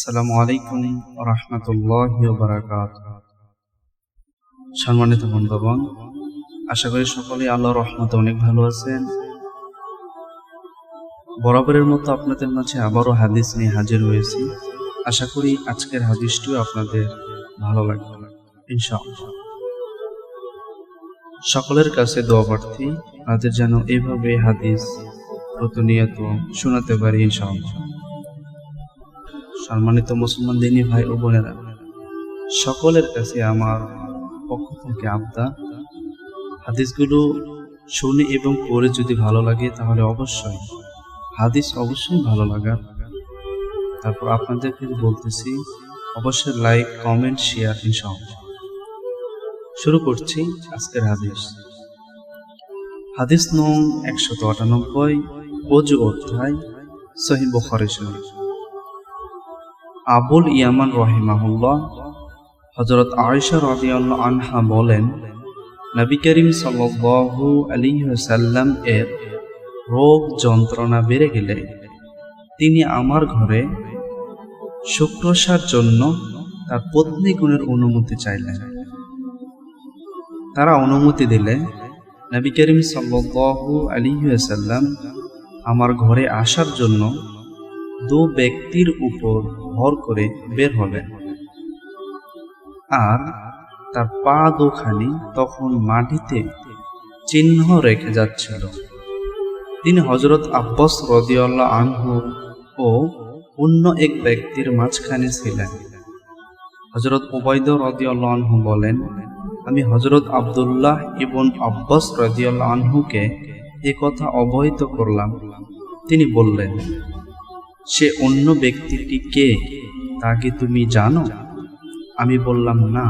আসসালামু আলাইকুম রহমতুল্লাহ বারাকাত সম্মানিত বন্ধুগণ, আশা করি সকলে আল্লাহ রহমতে অনেক ভালো আছেন। বরাবরের মতো আপনাদের মাঝে আবারও হাদিস নিয়ে হাজির হয়েছি। আশা করি আজকের হাদিসটিও আপনাদের ভালো লাগবে সকলের কাছে দোয়া প্রার্থী আপনাদের যেন এভাবে হাদিস প্রতিনিয়ত শোনাতে পারি, ইনশাআল্লাহ। সম্মানিত মুসলমান দিনী ভাই ও বোনেরা, সকলের কাছে আমার পক্ষ থেকে আবদার হাদিসগুলো শুনে এবং পড়ে যদি ভালো লাগে, তাহলে অবশ্যই হাদিস অবশ্যই ভালো লাগার। তারপর আপনাদেরকে বলতেছি, অবশ্যই লাইক, কমেন্ট, শেয়ার ইনশাআল্লাহ। শুরু করছি আজকের হাদিস। হাদিস নং একশত আটানব্বই, অজু অধ্যায় সহি বখারি শরীফ। আবুল ইয়ামান রহিমাহুল্লাহ হজরত আয়েশা রাদিয়াল্লাহু আনহা বলেন, নবী করিম সাল্লাল্লাহু আলাইহি ওয়াসাল্লাম এর রোগ যন্ত্রণা বেড়ে গেলে তিনি আমার ঘরে শুক্রসার জন্য তার পত্নী গুণের অনুমতি চাইলেন। তারা অনুমতি দিলে নবী করিম সাল্লাল্লাহু আলাইহি ওয়াসাল্লাম আমার ঘরে আসার জন্য দু ব্যক্তির উপর ভর করে বের হলেন আর তার পা দুখানি তখন মাটিতে চিহ্ন রেখে যাচ্ছিল। তিনি হজরত আব্বাস রদিয়াল্লাহ আনহু ও অন্য এক ব্যক্তির মাঝখানে ছিলেন। হজরত ওবায়দ রদিয়াল্লাহ আনহু বলেন, আমি হজরত আবদুল্লাহ এবং আব্বাস রদিয়াল্লাহ আনহুকে এ কথা অবহিত করলাম। তিনি বললেন সে অন্য ব্যক্তিটি কে তা কি তুমি জানো? আমি বললাম, না।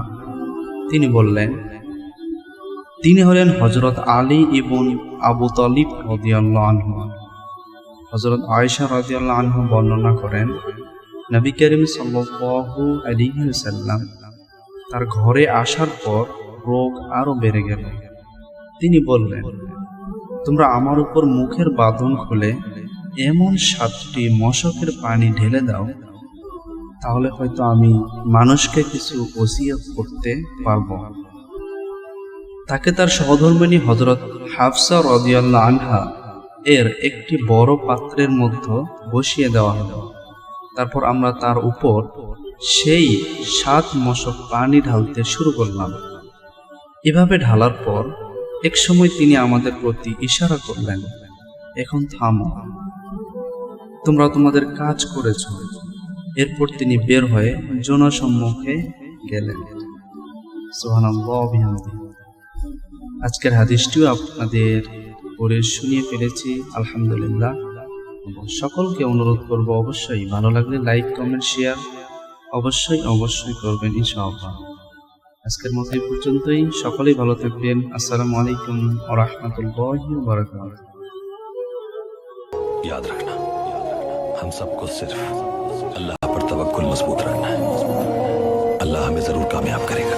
তিনি বললেন, তিনি হলেন হজরত আলী ইবন আবু তলিব রদিয়াল্লাহ আনহু। হজরত আয়েশা রদিয়াল্লাহ আনহু বর্ণনা করেন, নবী করিম সাল্লাল্লাহু আলাইহি সাল্লাম তার ঘরে আসার পর রোগ আরও বেড়ে গেল। তিনি বললেন, তোমরা আমার উপর মুখের বাঁধন খুলে এমন সাতটি মশকের পানি ঢেলে দাও, তাহলে হয়তো আমি মানুষকে কিছু ওসিয়ত করতে পারব। তাকে তার সহধর্মিনী হজরত হাফসা রদিয়াল্লাহ আনহা এর একটি বড় পাত্রের মধ্যে বসিয়ে দেওয়া হলো। তারপর আমরা তার উপর সেই সাত মশক পানি ঢালতে শুরু করলাম। এভাবে ঢালার পর এক সময় তিনি আমাদের প্রতি ইশারা করলেন, এখন থামো। তোমরা তোমাদের কাজ করেছ এরপর তিনি বের হয়ে জনসম্মুখে গেলেন আজকের হাদিসটিও আপনাদের পড়ে শুনিয়ে ফেলেছি আলহামদুলিল্লাহ সকলকে অনুরোধ করব অবশ্যই ভালো লাগলে লাইক কমেন্ট শেয়ার অবশ্যই অবশ্যই করবেন ইনশাআল্লাহ আজকের মতো এই পর্যন্তই সকলেই ভালো থাকবেন আসসালামু আলাইকুম ওয়া রাহমাতুল্লাহি ওয়া বারাকাতুহু याद रखना हम सबको सिर्फ़ अल्लाह पर तवक्कुल मज़बूत रखना है। अल्लाह हमें ज़रूर कामयाब करेगा।